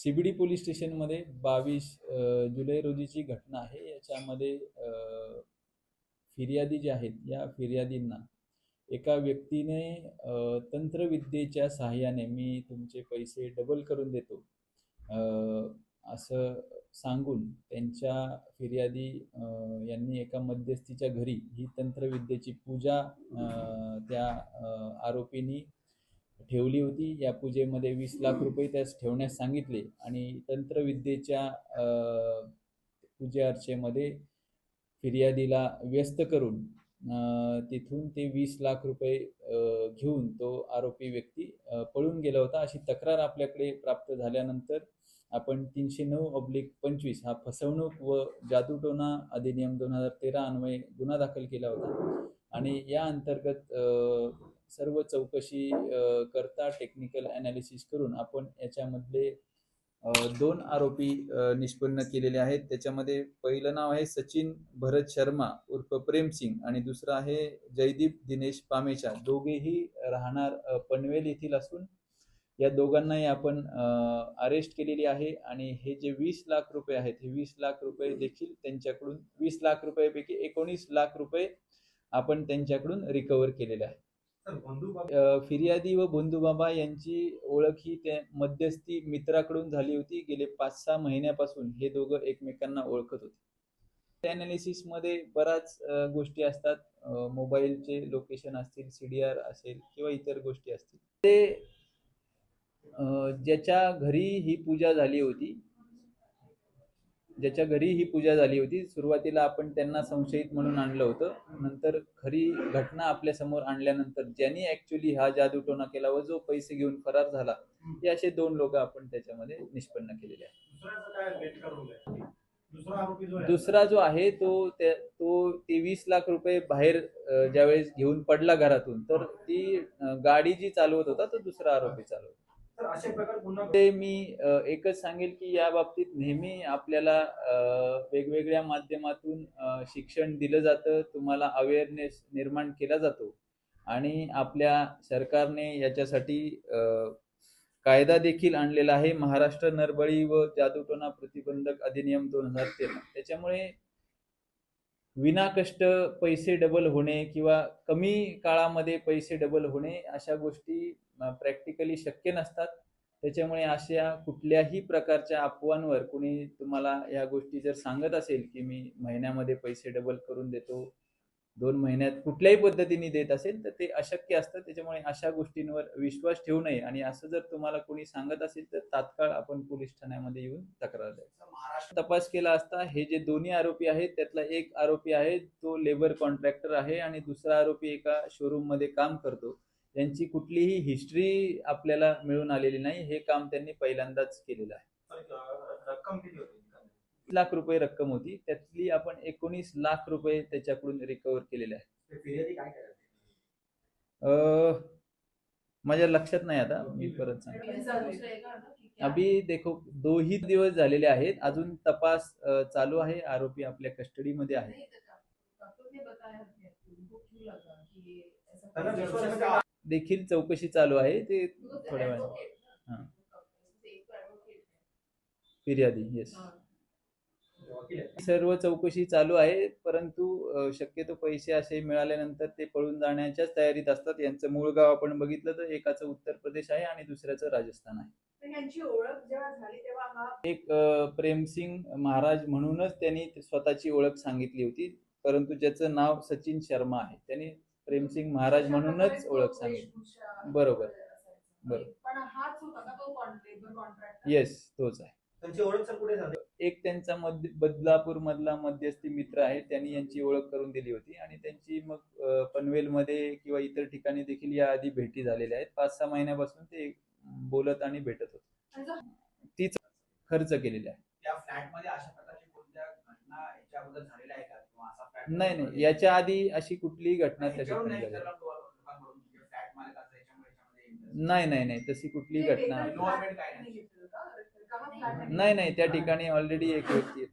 CBD police स्टेशनमध्ये बावीस जुलै रोजीची घटना आहे. याच्यामध्ये फिर्यादी ज्या आहेत या फिर्यादींना एका व्यक्तीने तंत्रविद्येच्या सहाय्याने मी तुमचे पैसे डबल करून देतो. असं सांगून त्यांच्या फिर्यादी यांनी एका मध्यस्थीच्या घरी ही तंत्रविद्येची पूजा त्या आरोपींनी ठेवली होती. या पूजेमध्ये वीस लाख रुपये त्यास ठेवण्यास सांगितले आणि तंत्रविद्येच्या अ, अर्चेमध्ये फिर्यादीला व्यस्त करून तिथून ते वीस लाख रुपये घेऊन तो आरोपी व्यक्ती पळून गेला होता. अशी तक्रार आपल्याकडे प्राप्त झाल्यानंतर आपण तीनशे नऊ ऑब्लिक पंचवीस हा फसवणूक व जादूटोना अधिनियम दोन हजार तेरा अन्वये गुन्हा दाखल केला होता. आणि या अंतर्गत सर्व चौकशी करता टेक्निकल ॲनालिसिस करून आपण याच्यामधले दोन आरोपी निष्पन्न केलेले आहेत. त्याच्यामध्ये पहिलं नाव आहे सचिन भरत शर्मा उर्फ प्रेमसिंग आणि दुसरं आहे जयदीप दिनेश पामेचा. दोघेही राहणार पनवेल येथील असून या दोघांनाही आपण अरेस्ट केलेली आहे आणि हे जे वीस लाख रुपये आहेत हे वीस लाख रुपये देखील त्यांच्याकडून वीस लाख रुपयापैकी एकोणीस लाख रुपये आपण त्यांच्याकडून रिकवर केलेले आहे फिर्यादी व बंधूबाबा यांची ओळख ही त्या मध्यस्थी मित्राकडून झाली होती. गेले पाच सहा महिन्यापासून हे दोघं एकमेकांना ओळखत होते. त्या analysis मध्ये बऱ्याच गोष्टी असतात. मोबाईलचे लोकेशन असतील सी डी आर असेल किंवा इतर गोष्टी असतील. ते ज्याच्या घरी ही पूजा झाली होती ज्याच्या घरी ही पूजा झाली होती सुरुवातीला आपण त्यांना संशयित म्हणून आणलं होतं. नंतर खरी घटना आपल्यासमोर आणल्यानंतर ज्यांनी ऍक्च्युली हा जादूटोणा केला व जो पैसे घेऊन फरार झाला हे असे दोन लोक आपण त्याच्यामध्ये निष्पन्न केलेले आहेत. दुसरा जो आहे तो तो तेवीस लाख रुपये बाहेर ज्यावेळेस घेऊन पडला घरातून तर ती गाडी जी चालवत होता तो दुसरा आरोपी चालवत ते मी एकच सांगेल की या बाबतीत नेहमी आपल्याला वेगवेगळ्या माध्यमातून शिक्षण दिलं जातं तुम्हाला अवेअरनेस निर्माण केला जातो आणि आपल्या सरकारने याच्यासाठी कायदा देखील आणलेला आहे. महाराष्ट्र नरबळी व जादूटोना प्रतिबंधक अधिनियम दोन हजार तेरा. त्याच्यामुळे विनाकष्ट पैसे डबल होणे किंवा कमी काळामध्ये पैसे डबल होणे अशा गोष्टी प्रॅक्टिकली शक्य नसतात. त्याच्यामुळे अशा कुठल्याही प्रकारच्या अफवांवर कुणी तुम्हाला या गोष्टी जर सांगत असेल की मी महिन्यामध्ये पैसे डबल करून देतो दोन महिन्यात कुठल्याही पद्धतीने देत असेल तर ते अशक्य असतं. त्याच्यामुळे अशा गोष्टींवर विश्वास ठेवू नये आणि असं जर तुम्हाला कोणी सांगत असेल तर तात्काळ आपण पोलीस ठाण्यामध्ये येऊन तक्रार द्यायची तपास केला असता हे जे दोन्ही आरोपी आहेत त्यातला एक आरोपी आहे तो लेबर कॉन्ट्रॅक्टर आहे आणि दुसरा आरोपी एका शोरूममध्ये काम करतो. यांची कुठलीही हिस्ट्री आपल्याला मिळून आलेली नाही हे काम त्यांनी पहिल्यांदाच केलेलं आहे सर, अ, रक्कम किती होती लाख रुपये रक्कम होती त्यातली आपण एकोणीस लाख रुपये त्याच्याकडून रिकवर केलेले आहे माझ्या लक्षात नाही आता मी परत सांगतो अभी देखो दो ही दिवस झालेले आहेत अजून तपास चालू आहे आरोपी आपल्या कस्टडीमध्ये आहे देखील चौकशी चालू आहे ते थोड्या वेळाने. हां. फिर्यादी येस. सर्व चौकशी चालू आहे परंतु शक्यतो पैसे असे मिळाल्यानंतर ते पळून जाण्याच्याच तयारीत असतात. यांचं मूळ गाव आपण बघितलं तर एकाचं उत्तर प्रदेश आहे आणि दुसऱ्याचं राजस्थान आहे. एक प्रेमसिंग महाराज म्हणूनच त्यांनी स्वतःची ओळख सांगितली होती. परंतु ज्याचं नाव सचिन शर्मा आहे. त्यांनी प्रेमसिंग महाराज म्हणूनच ओळख सांगितली वेशभूषा बरोबर. असायचा. बरोबर. पण हाच होता का तो कॉन्ट्रॅक्टर कॉन्ट्रॅक्ट येस तोच आहे. त्यांची ओळख सर कुठे झाली? एक त्यांचा मध्य बदलापूर मधला मध्यस्थी मित्र आहे त्यांनी यांची ओळख करून दिली होती आणि त्यांची मग पनवेलमध्ये किंवा इतर ठिकाणी देखील या आधी भेटी झालेल्या आहेत. पाच सहा महिन्यापासून ते बोलत आणि भेटत होते. तीच खर्च केलेला आहे. त्या फ्लॅटमध्ये अशा प्रकारची कोणत्या घटना याच्या अगोदर झालेल्या आहे का? किंवा असा फ्लॅट नाही नाही. याच्या आधी अशी कुठलीही घटना त्या याच्यावरून ठिकाणी नाही झाली. विचारलं लोकांकडून म्हणजे नाही नाही नाही. तशी कुठलीही घटना. नाही. नाही त्या ठिकाणी ऑलरेडी एक व्यक्ती